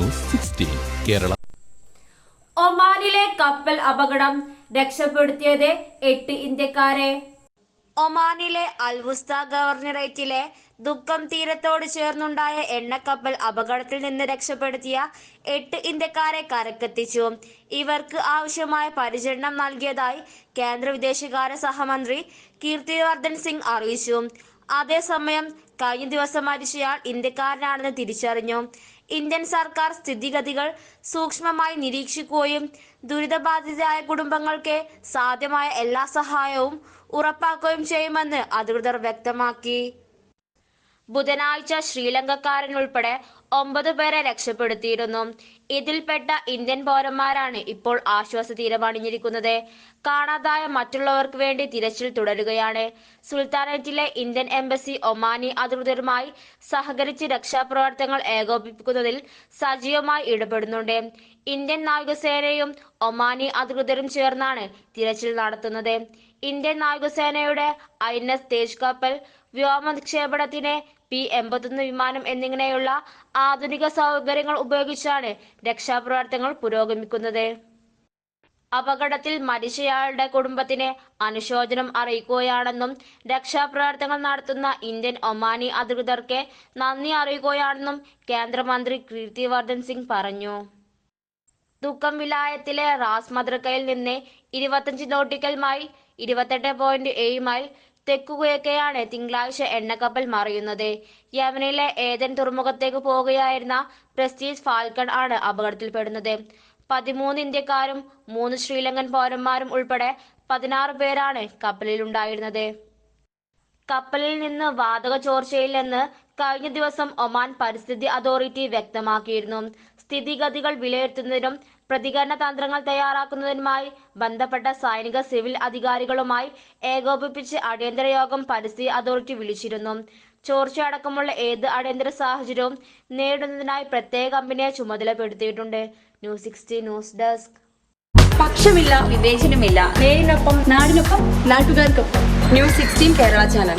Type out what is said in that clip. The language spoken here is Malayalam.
News sixteen Kerala. ഒമാനിലെ കപ്പൽ അപകടം രക്ഷപ്പെടുത്തിയത് എട്ട് ഇന്ത്യക്കാരെ. ഒമാനിലെ അൽവുസ്ത ഗവർണറേറ്റിലെ ദുഃഖം തീരത്തോട് ചേർന്നുണ്ടായ എണ്ണക്കപ്പൽ അപകടത്തിൽ നിന്ന് രക്ഷപ്പെടുത്തിയ എട്ട് ഇന്ത്യക്കാരെ കരക്കെത്തിച്ചു. ഇവർക്ക് ആവശ്യമായ പരിചരണം നൽകിയതായി കേന്ദ്ര വിദേശകാര്യ സഹമന്ത്രി കീർത്തിവർദ്ധൻ സിംഗ് അറിയിച്ചു. അതേസമയം കഴിഞ്ഞ ദിവസം മരിച്ചയാൾ ഇന്ത്യക്കാരനാണെന്ന് തിരിച്ചറിഞ്ഞു. ഇന്ത്യൻ സർക്കാർ സ്ഥിതിഗതികൾ സൂക്ഷ്മമായി നിരീക്ഷിക്കുകയും ദുരിതബാധിതരായ കുടുംബങ്ങൾക്ക് സാധ്യമായ എല്ലാ സഹായവും ഉറപ്പാക്കുകയും ചെയ്യുമെന്ന് അധികൃതർ വ്യക്തമാക്കി. ബുധനാഴ്ച ശ്രീലങ്കക്കാരൻ ഉൾപ്പെടെ ഒമ്പത് പേരെ രക്ഷപ്പെടുത്തിയിരുന്നു. ഇതിൽപ്പെട്ട ഇന്ത്യൻ പൗരന്മാരാണ് ഇപ്പോൾ ആശ്വാസ തീരമണിഞ്ഞിരിക്കുന്നത് കാണാതായ മറ്റുള്ളവർക്ക് വേണ്ടി തിരച്ചിൽ തുടരുകയാണ്. സുൽത്താനേറ്റിലെ ഇന്ത്യൻ എംബസി ഒമാനി അധികൃതരുമായി സഹകരിച്ച് രക്ഷാപ്രവർത്തനങ്ങൾ ഏകോപിപ്പിക്കുന്നതിൽ സജീവമായി ഇടപെടുന്നുണ്ട്. ഇന്ത്യൻ നാവികസേനയും ഒമാനി അധികൃതരും ചേർന്നാണ് തിരച്ചിൽ നടത്തുന്നത്. ഇന്ത്യൻ നാവികസേനയുടെ ഐ എൻ എസ് തേജ് കപ്പൽ വ്യോമനിക്ഷേപണത്തിന് പി എൺപത്തൊന്ന് വിമാനം എന്നിങ്ങനെയുള്ള ആധുനിക സൗകര്യങ്ങൾ ഉപയോഗിച്ചാണ് രക്ഷാപ്രവർത്തനങ്ങൾ പുരോഗമിക്കുന്നത്. അപകടത്തിൽ മരിച്ചയാളുടെ കുടുംബത്തിന് അനുശോചനം അറിയിക്കുകയാണെന്നും രക്ഷാപ്രവർത്തനങ്ങൾ നടത്തുന്ന ഇന്ത്യൻ ഒമാനി അധികൃതർക്ക് നന്ദി അറിയിക്കുകയാണെന്നും കേന്ദ്രമന്ത്രി കീർത്തിവർദ്ധൻ സിംഗ് പറഞ്ഞു. ദുഃഖം വിലായത്തിലെ റാസ് മദ്രക്കയിൽ നിന്ന് ഇരുപത്തഞ്ച് നോട്ടിക്കൽ മൈൽ ഇരുപത്തെട്ട് പോയിന്റ് ഏഴ് മൈൽ തെക്കുകിഴക്കെയാണ് തിങ്കളാഴ്ച എണ്ണക്കപ്പൽ മറിയുന്നത്. യവനിലെ ഏതൻ തുറമുഖത്തേക്ക് പോകുകയായിരുന്ന പ്രസ്റ്റീജ് ഫാൽക്കൺ ആണ് അപകടത്തിൽപ്പെടുന്നത്. പതിമൂന്ന് ഇന്ത്യക്കാരും മൂന്ന് ശ്രീലങ്കൻ പൗരന്മാരും ഉൾപ്പെടെ പതിനാറ് പേരാണ് കപ്പലിലുണ്ടായിരുന്നത്. കപ്പലിൽ നിന്ന് വാതക ചോർച്ചയില്ലെന്ന് കഴിഞ്ഞ ദിവസം ഒമാൻ പരിസ്ഥിതി അതോറിറ്റി വ്യക്തമാക്കിയിരുന്നു. സ്ഥിതിഗതികൾ വിലയിരുത്തുന്നതിനും പ്രതികരണ തന്ത്രങ്ങൾ തയ്യാറാക്കുന്നതിനുമായി ബന്ധപ്പെട്ട സൈനിക സിവിൽ അധികാരികളുമായി ഏകോപിപ്പിച്ച് അടിയന്തര യോഗം പരിസ്ഥിതി അതോറിറ്റി വിളിച്ചിരുന്നു. ചോർച്ച അടക്കമുള്ള ഏത് അടിയന്തര സാഹചര്യവും നേരിടുന്നതിനായി പ്രത്യേക കമ്പനിയെ ചുമതലപ്പെടുത്തിയിട്ടുണ്ട്. News sixty news desk. പക്ഷമില്ല വിവേചനമില്ല. നേരിനൊപ്പം നാടിനൊപ്പം നാട്ടുകാർക്കൊപ്പം. News sixteen Kerala channel.